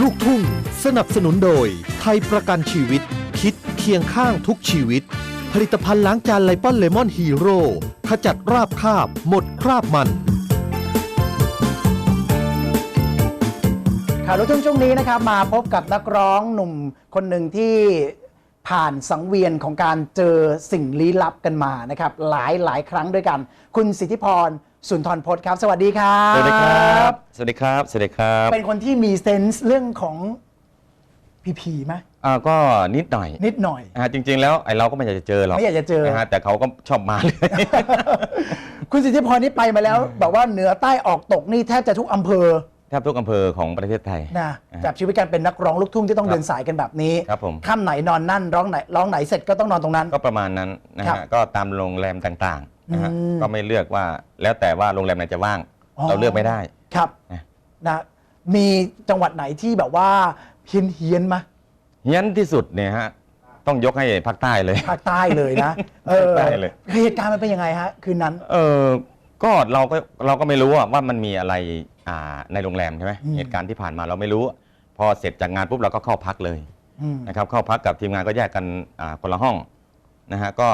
ลูกทุ่ง สนับสนุนโดย ไทยประกันชีวิต คิดเคียงข้างทุกชีวิต ผลิตภัณฑ์ล้างจานไลปอนเลมอนฮีโร่ขจัดราบคาบ หมดคราบมัน ข่าวลูกทุ่งช่วงนี้นะครับมาพบกับนักร้องหนุ่มคนหนึ่งที่ผ่านสังเวียนของการเจอสิ่งลี้ลับกันมานะครับหลายหลายครั้งด้วยกัน คุณสิทธิพร สุนทรพจน์ครับ สวัสดีครับ สวัสดีครับ สวัสดีครับ สวัสดีครับเป็นคนที่มีเซนส์เรื่องของพีพีไหมอ่าก็นิดหน่อย นิดหน่อยอ่าจริง ๆ แล้วไอ้เราก็ไม่อยากจะเจอหรอกไม่อยากจะเจอนะฮะแต่เขาก็ชอบมาเลย คุณสิทธิพรนี่ไปมาแล้วแบบว่าเหนือใต้ออกตกนี่แทบจะทุกอำเภอแทบทุกอำเภอของประเทศไทยนะอ่ากับชีวิตการเป็นนักร้องลูกทุ่งที่ต้องครับเดินสายกันแบบนี้ครับผมค่ำไหนนอนนั่นร้องไหนร้องไหนเสร็จก็ต้องนอนตรงนั้น ก็ประมาณนั้นนะครัฮะบก็ตามโรงแรมต่างๆ นะฮะอืม ก็ไม่เลือกว่าแล้วแต่ว่าโรงแรมไหนจะว่าง อ๋อเราเลือกไม่ได้ ครับนะ นะมีจังหวัดไหนที่แบบว่าเฮี้ยนเฮียนๆมาเฮี้ยนที่สุดเนี่ยฮะต้องยกให้ภาคใต้เลย ภาคใต้เลยนะ เออภาคใต้เลย เหตุการณ์มันเป็นยังไงฮะ คืนนั้น เออก็เราก็เราก็ไม่รู้อะว่ามันมีอะไรอ่าในโรงแรมใช่ไหมอืม เหตุการณ์ที่ผ่านมาเราไม่รู้ พอเสร็จจากงานปุ๊บเราก็เข้าพักเลย อืม นะครับเข้าพักกับทีมงานก็แยกกันอ่าคนละห้องนะฮะก็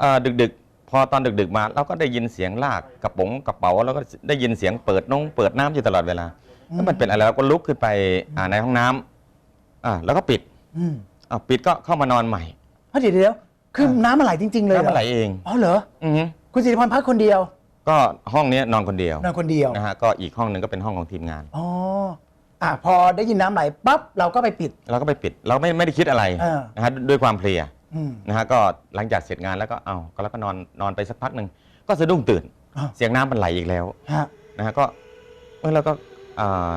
อ่าดึกๆ พอตอนดึกๆมาเราก็ได้ยินเสียงลากกระป๋องกระเป๋าแล้วก็ได้ยินเสียงเปิดนงเปิดน้ำอยู่ตลอดเวลาแล้วมันเป็นอะไรเราก็ลุกขึ้นไปอ่าในห้องน้ำอ่าแล้วก็ปิดอืมอ่าปิดก็เข้ามานอนใหม่เฮ้ยเดี๋ยวเดี๋ยวคือน้ำมันไหลจริง ๆ เลยแล้วเหรมันไหลอเองอ๋อเหรออือฮึคุณสิริพรพักคนเดียวก็ห้องนี้นอนคนเดียวนอนคนเดียวนะฮะก็อีกห้องหนึ่งก็เป็นห้องของทีมงาน อ๋ออะพอได้ยินน้ำไหลปั๊บเราก็ไปปิด เราก็ไปปิดเราไม่ไม่ได้คิดอะไรเออ นะฮะด้วยความเพลีย อืมนะฮะก็หลังจากเสร็จงานแล้วก็เอาก็แล้วก็นอนนอนไปสักพักหนึ่งก็สะดุ้งตื่น อ้าวเสียงน้ำมันไหลอีกแล้วฮะนะฮะก็เมื่อเราก็อ่า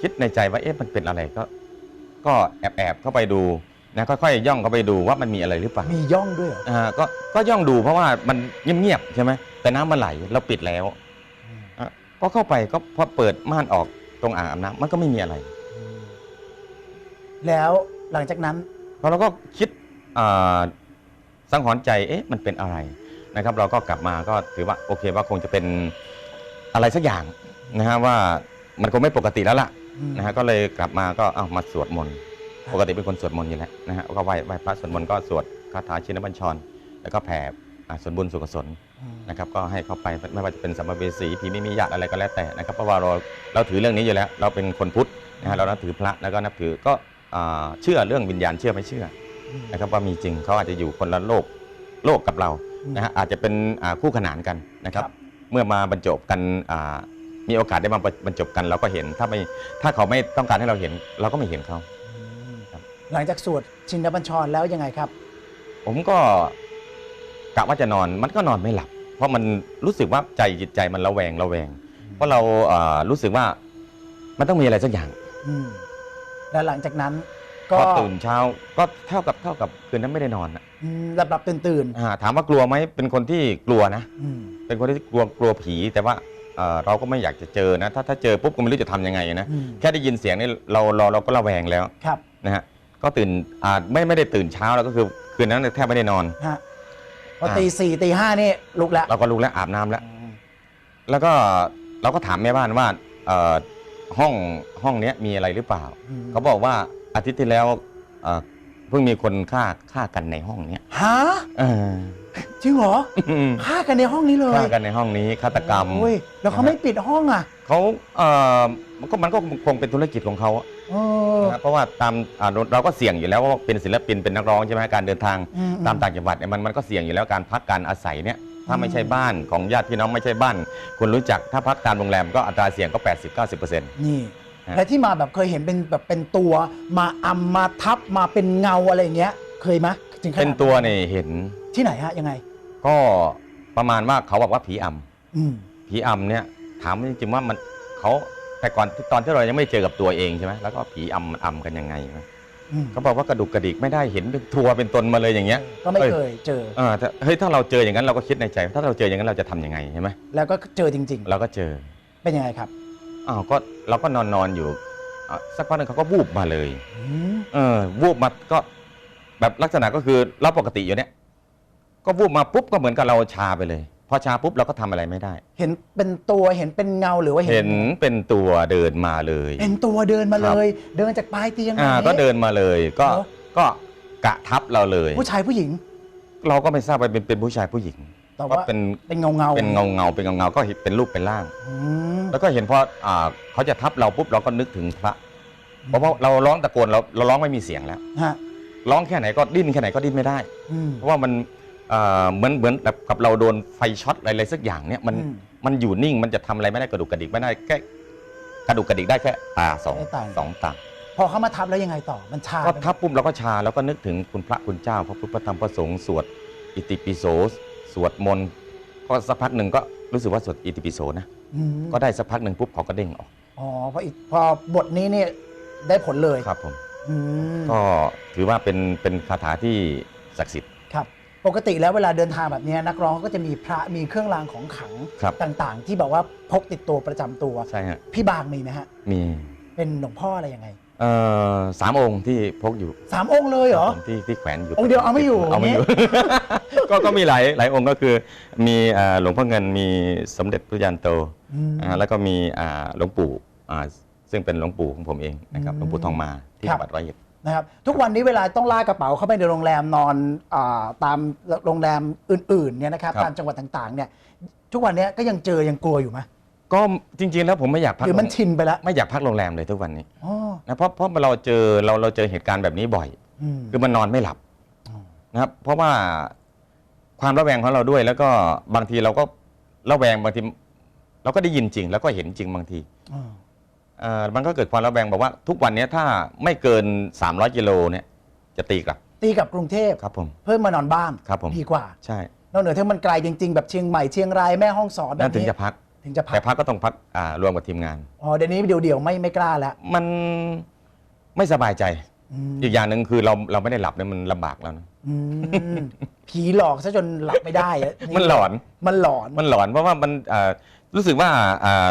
คิดในใจว่าเอ๊ะมันเป็นอะไรก็ ก็แอบแอบเข้าไปดูนะค่อยๆย่องเข้าไปดูว่ามันมีอะไรหรือเปล่า มีย่องด้วยเหรออ่าก็ก็ย่องดูเพราะว่ามันเงียบๆใช่ไหมแต่น้ำมันไหลเราปิดแล้วอืมอะก็เข้าไปก็พอเปิดม่านออกตรงอ่างอาบน้ำมันก็ไม่มีอะไร แล้วหลังจากนั้น พอเราก็คิดอ่า สังหรณ์ใจเอ๊ะมันเป็นอะไรนะครับ เราก็กลับมาก็ถือว่าโอเคว่าคงจะเป็นอะไรสักอย่างนะฮะว่ามันคงไม่ปกติแล้วล่ะนะฮะก็เลยกลับมาก็เอามาสวดมนต์ปกติเป็นคนสวดมนต์อยู่แล้วนะฮะก็ไหว้ไหว้พระสวดมนต์ก็สวดคาถาชินบัญชร แล้วก็แผ่ส่วนบุญส่วนกุศลนะครับก็ให้เข้าไปไม่ว่าจะเป็นสัมภเวสีผีไม่มีญาติอะไรก็แล้วแต่นะครับเพราะว่าเราเราถือเรื่องนี้อยู่แล้ว เราเป็นคนพุทธนะฮะเรานับถือพระแล้วก็นับถือก็เชื่อเรื่องวิญญาณเชื่อไม่เชื่อ นะครับว่ามีจริงเขาอาจจะอยู่คนละโลกโลกกับเรานะฮะอาจจะเป็นอ่าคู่ขนานกันนะครับครับ เมื่อมาบรรจบกันอ่ามีโอกาสได้มาบรรจบกันเราก็เห็นถ้าไม่ถ้าเขาไม่ต้องการให้เราเห็น เราก็ไม่เห็นเขาอืมครับหลังจากสวดชินบัญชรแล้วยังไงครับ ผมก็กะว่าจะนอนมันก็นอนไม่หลับ เพราะมันรู้สึกว่าใจจิตใจมันระแวงระแวง เพราะเราเอ่อรู้สึกว่ามันต้องมีอะไรสักอย่างอืมแล้วหลังจากนั้น พก็อตื่นเช้าก็เท่ากับเท่ากับคืนนั้นไม่ได้นอนอะอืมหลับหลับตื่นตื่นอ่าถามว่ากลัวไหมเป็นคนที่กลัวนะ ๆอืมเป็นคนที่กลัวกลัวผีแต่ว่าเอ่อเราก็ไม่อยากจะเจอนะ ถ้าถ้าเจอปุ๊บก็ไม่รู้จะทำยังไงนะอืมแค่ได้ยินเสียงนี่เราเราเราก็ระแวงแล้วครับนะฮะก็ตื่นอ่าไม่ไม่ได้ตื่นเช้าแล้วก็คือคืนนั้นแทบไม่ได้นอน ฮะพออ่าตีสี่ตีห้านี่ลุกแล้วเราก็ลุกแล้วอาบน้ำแล้วแล้วก็เราก็ถามแม่บ้านว่าเอ่อห้องห้องเนี้ยมีอะไรหรือเปล่า อืมเขาบอกว่า อาทิตย์ที่แล้วเอ่อเพิ่งมีคนฆ่าฆ่ากันในห้องเนี้ยฮะเออจริงเหรอฆ่ากันในห้องนี้เลยฆ่ากันในห้องนี้ฆาตกรรม โอ้ยแล้วเขาไม่ปิดห้องอะเขาเอ่อมันก็มันก็คงเป็นธุรกิจของเขาอะเออ นะเพราะว่าตามอ่าเราเราก็เสี่ยงอยู่แล้วว่าเป็นศิลปินเป็นนักร้องใช่ไหมการเดินทาง อืม ตามต่างจังหวัดเนี่ยมันมันก็เสี่ยงอยู่แล้วการพักการอาศัยเนี่ยถ้าไม่ใช่บ้านของญาติพี่น้องไม่ใช่บ้านคนรู้จักถ้าพักตามโรงแรมก็อัตราเสี่ยงก็ 80-90%นี่ฮะ และที่มาแบบเคยเห็นเป็นแบบเป็นตัวมาอำมาทับมาเป็นเงาอะไรอย่างเงี้ย เคยไหมถึงขนาดเป็นตัวเนี่ยเห็นที่ไหนฮะยังไง ก็ประมาณว่าเขาบอกว่าผีออืมำผีอำเนี่ยถามจริงๆว่ามันเขาแต่ก่อนที่ตอนที่เรายังไม่เจอกับตัวเองใช่ไหมแล้วก็ผีอำมันอำกันยังไงนะอืมเขาบอกว่ากระดุกกระดิกไม่ได้เห็นเป็นทัวเป็นตนมาเลยอย่างเงี้ย ก็ไม่เอ้ยเคยเจอเออถ้าเฮ้ยถ้าเราเจออย่างนั้นเราก็คิดในใจ ถ้าเราเจออย่างนั้นเราจะทำยังไงใช่ไหมแล้วก็เจอจริงเราก็เจอๆเป็นยังไงครับ อ้าวก็เราก็นอนนอนอยู่อะสักพักหนึงเขาก็วูบมาเลยอืมเออวูบมาก็แบบลักษณะก็คือเราปกติอยู่เนี่ย ก็วูบมาปุ๊บก็เหมือนกับเราชาไปเลยพอชาปุ๊บเราก็ทำอะไรไม่ได้ เห็นเป็นตัวเห็นเป็นเงาหรือว่าเห็นเป็นตัวเดินมาเลย เป็นตัวเดินมาครัเลบยเดินจากปลายเตียงอ่ามาก็เดินมาเลยก็เหรอ ก็กะทับเราเลย ผู้ชายผู้หญิง เราก็ไม่ทราบว่าเป็นเป็นผู้ชายผู้หญิง แต่ว่าว่าเป็นเป็นเงาเงาเป็นเงาเงาๆเป็นเงาเงาๆก็เห็นเป็นรูปเป็นร่าง อืม แล้วก็เห็นพออ่าเขาจะทับเราปุ๊บเราก็นึกถึงพระเพราะว่าเราร้องตะโกนเราเราร้องไม่มีเสียงแล้ว ฮะร้องแค่ไหนก็ดิ้นแค่ไหนก็ดิ้นไม่ได้ อืม เพราะว่ามันเอ่อเหมือนเหมือนแบบกับเราโดนไฟช็อตอะไรๆสักอย่างเนี่ยมันอืมมันอยู่นิ่งมันจะทำอะไรไม่ได้กระดุกกระดิกไม่ได้แค่กระดุกกระดิกได้แค่ตาสองแค่ตา สองตาพอเขามาทับแล้วยังไงต่อมันชาก็ไปทับปุ๊บเราก็ชาแล้วก็นึกถึงคุณพระคุณเจ้าพระพุทธพระธรรมพระสงฆ์สวดอิติปิโส สวดมนต์ก็สักพักหนึ่งก็รู้สึกว่าสวดอิติปิโสนะอืมก็ได้สักพักหนึ่งปุ๊บเขาก็เด้งออกอ๋อพออีกพอบทนี้เนี่ยได้ผลเลยครับผม อืมก็ถือว่าเป็นเป็นคาถาที่ศักดิ์สิทธิ์ ครับ ปกติแล้วเวลาเดินทางแบบเนี้ยนักร้องก็จะมีพระมีเครื่องรางของขลังครับ ต่างๆ ที่แบบว่าพกติดตัวประจำตัว ใช่ฮะพี่บางมีไหมฮะ มีเป็นหลวงพ่ออะไรยังไง เอ่อสามองค์ที่พกอยู่สามองค์เลยเหรอ ครับผมที่ที่แขวนอยู่องค์เดียวเอาไม่อยู่เอาไม่อยู่ ก็ก็มีหลายหลายองค์ก็คือมีเอ่อหลวงพ่อเงินมีสมเด็จพระยันโตอืมอ่าแล้วก็มีอ่าหลวงปู่อ่าซึ่งเป็นหลวงปู่ของผมเองนะครับอืมหลวงปู่ทองมาที่ครัจับ งหวัดร้อยเอ็ด นะครับทุกวันนี้เวลาต้องลากกระเป๋าเข้าไปในโรงแรมนอนอาตามโรงแรมอื่นๆเนี่ยนะครับตามจังหวัดต่างๆเนี่ยทุกวันนี้ก็ยังเจอยังกลัวอยู่ไหม ก็จริงๆแล้วผมไม่อยากพักหรือมันชินไปแล้วไม่อยากพักโรงแรมเลยทุกวันนี้อ๋อนะเพราะเพราะเราเจอเราเราเจอเหตุการณ์แบบนี้บ่อย อืม คือมันนอนไม่หลับอ๋อ นะครับเพราะว่าความระแวงของเราด้วย แล้วก็บางทีเราก็ระแวงบางทีเราก็ได้ยินจริง แล้วก็เห็นจริงบางทีอ๋อเอ่อมันก็เกิดความระแวงบอกว่าทุกวันนี้ถ้าไม่เกิน 300กิโลเนี่ยจะตีกลับตีกับกรุงเทพครับผม เพิ่มมานอนบ้านครับผม ดีกว่าใช่นอกเหนือถ้ามันไกลจริง ๆ แบบเชียงใหม่เชียงรายแม่ห้องสอนแบนั่บนถึงนี้จะพัก ถึงจะพัแต่กพักก็ต้องพักอ่ารวมกับทีมงาน อ๋อเดี๋ยวนี้เดี๋ยวๆไม่ไม่กล้าแล้วมันไม่สบายใจ อืมอีกอย่างหนึ่งคือเราเราไม่ได้หลับเนี่ยมันลำบากแล้วนะอืมผีหลอกซะจนหลับไม่ได้อะมันหลอน มันหลอนมันหลอนเพราะว่ามันอ่ารู้สึกว่าอ่า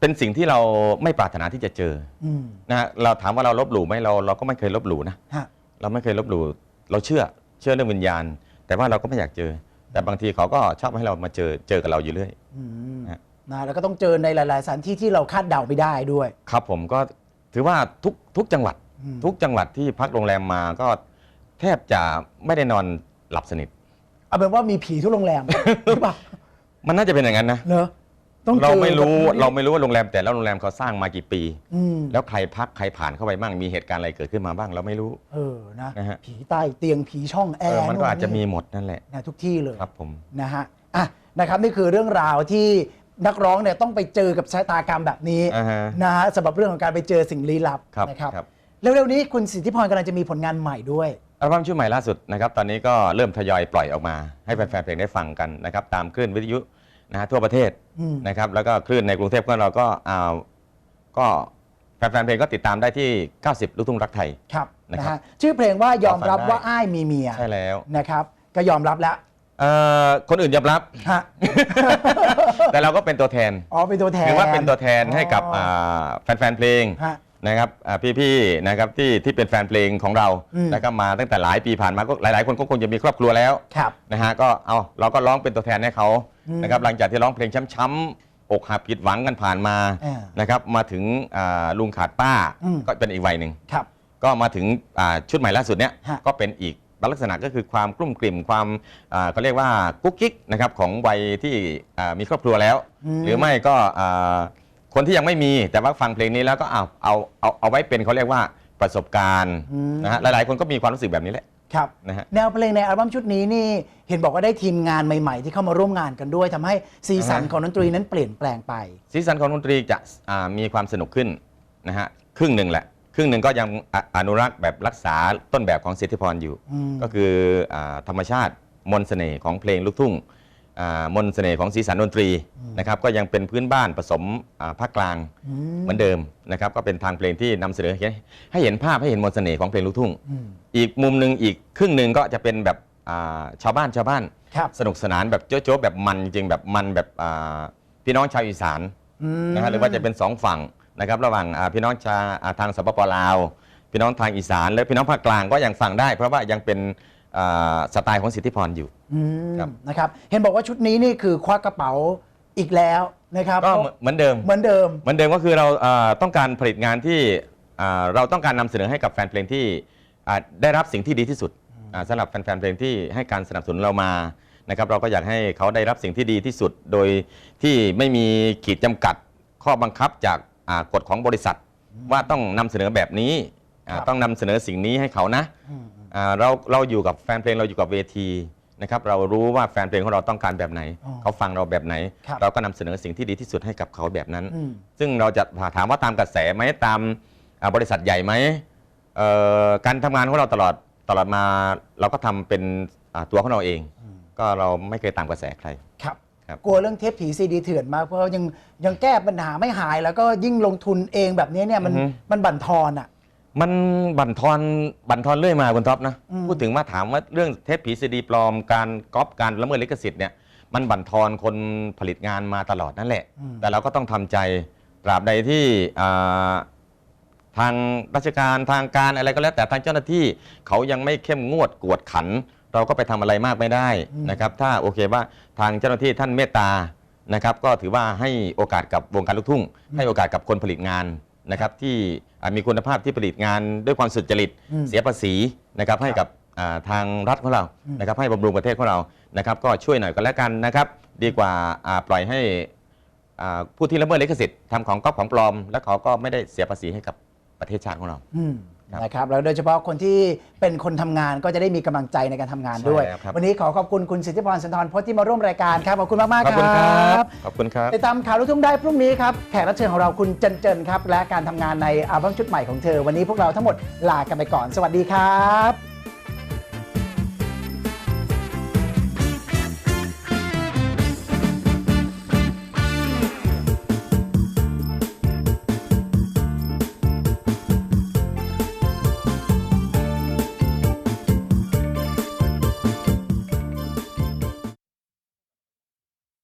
เป็นสิ่งที่เราไม่ปรารถนาที่จะเจออืมนะฮะเราถามว่าเราลบหลู่ไหมเราเราก็ไม่เคยลบหลู่นะฮะเราไม่เคยลบหลู่เราเชื่อเชื่อเรื่องวิญญาณ แต่ว่าเราก็ไม่อยากเจอ แต่บางทีเขาก็ชอบให้เรามาเจอเจอกับเราอยู่เรื่อย อืมฮะ นะแล้วก็ต้องเจอในหลาย ๆ สถานที่ที่เราคาดเดาไม่ได้ด้วย ครับผมก็ถือว่าทุกทุกจังหวัด อืม ทุกจังหวัดที่พักโรงแรมมาก็แทบจะไม่ได้นอนหลับสนิท เอาเป็นว่ามีผีทุกโรงแรม หรือเปล่ามันน่าจะเป็นอย่างนั้นนะ เหรอต้องเราจอไม่รู้แบบนี้เราไม่รู้ว่าโรงแรมแต่ละโรงแรมเขาสร้างมากี่ปี อืมแล้วใครพักใครผ่านเข้าไปบ้างมีเหตุการณ์อะไรเกิดขึ้นมาบ้างเราไม่รู้ เออนะนะฮะ ผีใต้เตียงผีช่องแอเออร์มันก็อาจจะโน่นมีนี่หมดนั่นแหละนะทุกที่เลย ครับผม นะฮะ อะ นะครับ นี่คือเรื่องราวที่ นักร้องเนี่ยต้องไปเจอกับชะตากรรมแบบนี้อ่าฮะนะฮะสำหรับเรื่องของการไปเจอสิ่งลี้ลับครับนะครับครับ เร็วๆนี้คุณสิทธิพรกำลังจะมีผลงานใหม่ด้วย อัลบั้มชุดใหม่ล่าสุดนะครับตอนนี้ก็เริ่มทยอยปล่อยออกมา ให้แฟนๆเพลงได้ฟังกันนะครับตามคลื่นวิทยุนะฮะทั่วประเทศอืม นะครับแล้วก็คลื่นในกรุงเทพก็เราก็อ่าก็แฟนๆเพลงก็ติดตามได้ที่ 90 ลูกทุ่งรักไทย ครับนะนะครับฮะชื่อเพลงว่ายอมรับฟังได้ว่าอ้ายมีเมียใช่แล้ว นะครับ ก็ยอมรับแล้ว เอ่อคนอื่นยอมรับ ฮะ แต่เราก็เป็นตัวแทนอ๋อเป็นตัวแทน ถือว่าเป็นตัวแทนให้กับอ๋ออ่าแฟนๆเพลงฮะ นะครับอ่าพี่ๆนะครับที่ที่เป็นแฟนเพลงของเราอืมแล้วก็มาตั้งแต่หลายปีผ่านมาก็หลายๆ คนก็คงจะมีครอบครัวแล้วครับ นะฮะก็เอาเราก็ร้องเป็นตัวแทนให้เขาอืมนะครับหลังจากที่ร้องเพลงช้ำๆอกหักผิดหวังกันผ่านมาอ่านะครับมาถึงอ่าลุงขาดป้าอืมก็เป็นอีกวัยหนึ่ง ครับ ก็มาถึงอ่าชุดใหม่ล่าสุดเนี้ยฮะก็เป็นอีก ลักษณะก็คือความกลุ่มกลิ่มความอ่าเขาเรียกว่ากุ๊กกิ๊กนะครับของวัยที่อ่ามีครอบครัวแล้ว หรือไม่ก็อ่าคนที่ยังไม่มีแต่ว่าฟังเพลงนี้แล้วก็เอาเอาเอาเอาไว้เป็นเขาเรียกว่าประสบการณ์อืม นะฮะหลายๆ คนก็มีความรู้สึกแบบนี้แหละ ครับ นะฮะ แนวเพลงในอัลบั้มชุดนี้นี่เห็นบอกว่าได้ทีมงานใหม่ ๆ ที่เข้ามาร่วมงานกันด้วยทำให้สีสันอ่าฮะของดนตรีนั้นเปลี่ยนแปลงไป สีสันของดนตรีจะอ่ามีความสนุกขึ้นนะฮะครึ่งหนึ่งแหละค รึ่งหนึ่งก็ยังอะอนุรักษ์แบบรักษาต้นแบบของสิทธิพรอยู่อืมก็คืออาธรรมชาติมนต์เสน่ห์ของเพลงลูกทุ่งอ่ามนต์เสน่ห์ของสีสันดนตรีนะครับก็ยังเป็นพื้นบ้านผสมอ่าภาคกลางอืมเหมือนเดิมนะครับก็เป็นทางเพลงที่นำเสนอให้ให้เห็นภาพให้เห็นมนต์เสน่ห์ของเพลงลูกทุ่งอืมอีกมุมหนึ่งอีกครึ่งหนึ่งก็จะเป็นแบบอ่าชาวบ้านชาวบ้าน ครับสนุกสนานแบบโจ๊ะๆแบบมันจริงๆแบบมันแบบอ่าพี่น้องชาวอีสานอืมนะฮะหรือว่าจะเป็นสองฝั่ง นะครับระหว่างอ่าพี่น้องชาอ่าทางสปปลาว พี่น้องทางอีสานและพี่น้องภาคกลางก็ยังฟังได้ เพราะว่ายังเป็นอ่าสไตล์ของสิทธิพรอยู่ อืมครับ นะครับเห็นบอกว่าชุดนี้นี่คือควักกระเป๋าอีกแล้วนะครับก็เหมือนเดิม เหมือนเดิม เหมือนเดิมก็คือเราเอ่อต้องการผลิตงานที่อ่าเราต้องการนำเสนอให้กับแฟนเพลงที่อ่าได้รับสิ่งที่ดีที่สุดอ่าสำหรับแฟนๆเพลงที่ให้การสนับสนุนเรามานะครับเราก็อยากให้เขาได้รับสิ่งที่ดีที่สุด โดยที่ไม่มีขีดจำกัดข้อบังคับจากอ่า กฎของบริษัทว่าต้องนำเสนอแบบนี้อ่าครับต้องนำเสนอสิ่งนี้ให้เขานะอืมอ่าเราเราอยู่กับแฟนเพลงเราอยู่กับเวทีนะครับเรารู้ว่าแฟนเพลงของเราต้องการแบบไหนอ๋อเขาฟังเราแบบไหนครับเราก็นำเสนอสิ่งที่ดีที่สุดให้กับเขาแบบนั้นอืมซึ่งเราจะถามว่าตามกระแสไหมตามอ่าบริษัทใหญ่ไหมเอ่อการทำงานของเราตลอดตลอดมาเราก็ทำเป็นอ่าตัวของเราเอง ก็เราไม่เคยตามกระแสใครครับครับ กลัวเรื่องเทปผีซีดีเถื่อนมากเพราะยังยังแก้ปัญหาไม่หาย แล้วก็ยิ่งลงทุนเองแบบนี้เนี่ยมันมันบั่นทอนอะ มันบั่นทอนบั่นทอนเรื่อยมาคุณท็อปนะอืม พูดถึงว่าถามว่าเรื่องเทปผีซีดีปลอมการก๊อปการละเมิดลิขสิทธิ์เนี่ยมันบั่นทอนคนผลิตงานมาตลอดนั่นแหละแต่เราก็ต้องทำใจตราบใดที่อ่าทางราชการทางการอะไรก็แล้ว แต่ทางเจ้าหน้าที่เขายังไม่เข้มงวดกวดขัน เราก็ไปทำอะไรมากไม่ได้นะครับ ถ้าโอเคว่าทางเจ้าหน้าที่ท่านเมตตานะครับ ก็ถือว่าให้โอกาสกับวงการลูกทุ่ง ให้โอกาสกับคนผลิตงานนะครับ ที่อ่ามีคุณภาพที่ผลิตงานด้วยความสุจริตอืมเสียภาษีนะครับให้กับอ่าทางรัฐของเรานะครับ ให้บำรุงประเทศของเรานะครับ ก็ช่วยหน่อยก็แล้วกันนะครับ ดีกว่าอ่าปล่อยให้อ่าผู้ที่ละเมิดลิขสิทธิ์ทำของก๊อปของปลอม แล้วเขาก็ไม่ได้เสียภาษีให้กับประเทศชาติของเราอืมครับ นะครับแล้วโดยเฉพาะคนที่เป็นคนทำงานก็จะได้มีกำลังใจในการทำงานด้วยใช่แล้วครับวันนี้ขอขอบคุณคุณสิทธิพรสันทรพจน์ที่มาร่วมรายการครับขอบคุณมากๆขอบคุณคครัรับบขอบคุณครับติดตามข่าวลูกทุ่งได้พรุ่งนี้ครับแขกรับเชิญของเราคุณเจนเจนครับและการทำงานในอัลบั้มชุดใหม่ของเธอ วันนี้พวกเราทั้งหมดลากันไปก่อน สวัสดีครับ